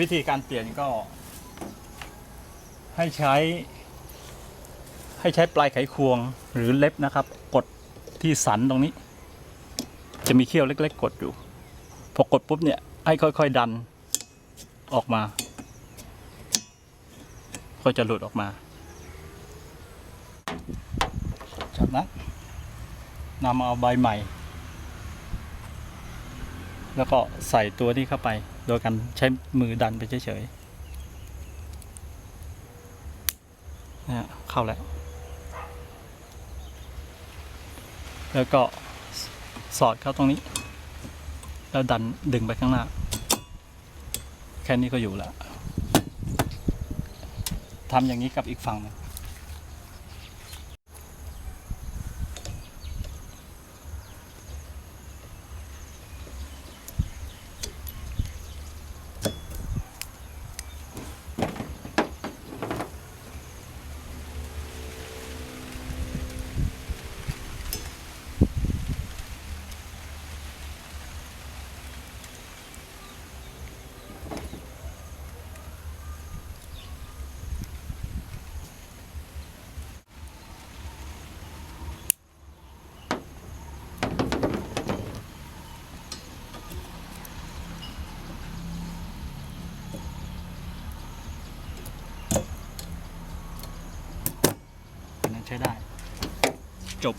วิธีการเปลี่ยนก็ ให้ใช้ ให้ใช้ปลายไขควงหรือเล็บนะครับ กดที่สันตรงนี้ จะมีเขี้ยวเล็ก ๆ กดอยู่ พอกดปุ๊บเนี่ยให้ค่อย ๆ ดันออกมา ก็จะหลุดออกมาจากนั้นนำเอาใบใหม่ แล้วก็ใส่ตัวนี้เข้าไป โดยการใช้มือดันไปเฉยๆนะฮะเข้าแล้ว แล้วก็สอดเข้าตรงนี้ แล้วดันดึงไปข้างหน้า แค่นี้ก็อยู่แล้วทำอย่างนี้กับอีกฝั่งนึง ใช้ได้ จบ